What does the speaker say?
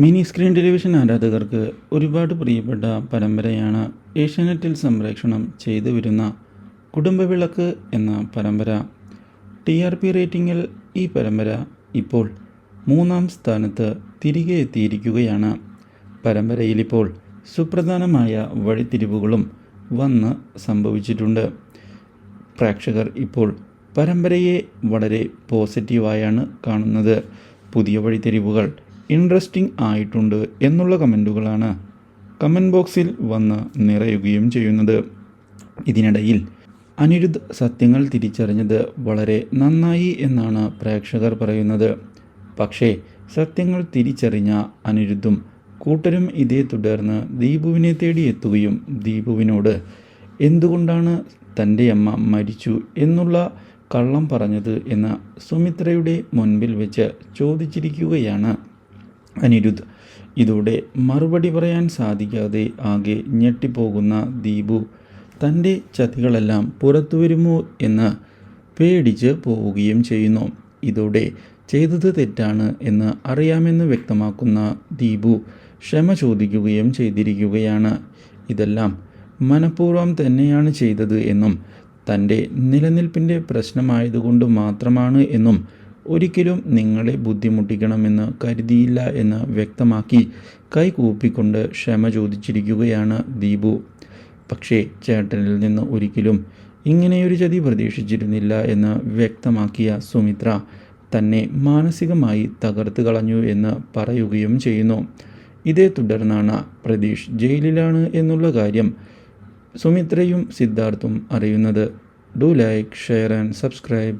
Mini screen television ആരാധകർക്ക് ഒരുപാട് പ്രിയപ്പെട്ട പരമ്പരയാണ് ഏഷ്യാനെറ്റിൽ സംപ്രേഷണം ചെയ്തു വരുന്ന കുടുംബവിളക്ക് എന്ന പരമ്പര. ടി ആർ പി റേറ്റിംഗിൽ ഈ പരമ്പര ഇപ്പോൾ മൂന്നാം സ്ഥാനത്ത് തിരികെ എത്തിയിരിക്കുകയാണ്. പരമ്പരയിലിപ്പോൾ സുപ്രധാനമായ വഴിത്തിരിവുകളും വന്ന് സംഭവിച്ചിട്ടുണ്ട്. പ്രേക്ഷകർ ഇപ്പോൾ പരമ്പരയെ വളരെ പോസിറ്റീവായാണ് കാണുന്നത്. പുതിയ വഴിത്തിരിവുകൾ ഇൻട്രസ്റ്റിംഗ് ആയിട്ടുണ്ട് എന്നുള്ള കമന്റുകളാണ് കമന്റ് ബോക്സിൽ വന്ന് നിറയുകയും ചെയ്യുന്നത്. ഇതിനിടയിൽ അനിരുദ്ധ് സത്യങ്ങൾ തിരിച്ചറിഞ്ഞത് വളരെ നന്നായി എന്നാണ് പ്രേക്ഷകർ പറയുന്നത്. പക്ഷേ സത്യങ്ങൾ തിരിച്ചറിഞ്ഞ അനിരുദ്ധും കൂട്ടരും ഇതേ തുടർന്ന് ദീപുവിനെ തേടി എത്തുകയും ദീപുവിനോട് എന്തുകൊണ്ടാണ് തന്റെ അമ്മ മരിച്ചു എന്നുള്ള കള്ളം പറഞ്ഞത് എന്ന് സുമിത്രയുടെ മുൻപിൽ വെച്ച് ചോദിച്ചിരിക്കുകയാണ്. അനിരുദ്ധ് ഇതോടെ മറുപടി പറയാൻ സാധിക്കാതെ ആകെ ഞെട്ടിപ്പോകുന്ന ദീപു തന്റെ ചതികളെല്ലാം പുറത്തു വരുമോ എന്ന് പേടിച്ച് പോവുകയും ചെയ്യുന്നു. ഇതോടെ ചെയ്തത് തെറ്റാണ് എന്ന് അറിയാമെന്ന് വ്യക്തമാക്കുന്ന ദീപു ക്ഷമ ചോദിക്കുകയും ചെയ്തിരിക്കുകയാണ്. ഇതെല്ലാം മനഃപൂർവം തന്നെയാണ് ചെയ്തത് എന്നും തന്റെ നിലനിൽപ്പിന്റെ പ്രശ്നമായതുകൊണ്ട് മാത്രമാണ് എന്നും ഒരിക്കലും നിങ്ങളെ ബുദ്ധിമുട്ടിക്കണമെന്ന് കരുതിയില്ല എന്ന് വ്യക്തമാക്കി കൈകൂപ്പിക്കൊണ്ട് ക്ഷമ ചോദിച്ചിരിക്കുകയാണ് ദീപു. പക്ഷേ ചേട്ടനിൽ നിന്ന് ഒരിക്കലും ഇങ്ങനെയൊരു ചതി പ്രതീക്ഷിച്ചിരുന്നില്ല എന്ന് വ്യക്തമാക്കിയ സുമിത്ര തന്നെ മാനസികമായി തകർത്ത് കളഞ്ഞു എന്ന് പറയുകയും ചെയ്യുന്നു. ഇതേ തുടർന്നാണ് പ്രതീഷ് ജയിലിലാണ് എന്നുള്ള കാര്യം സുമിത്രയും സിദ്ധാർത്ഥും അറിയുന്നത്. Do like share and subscribe.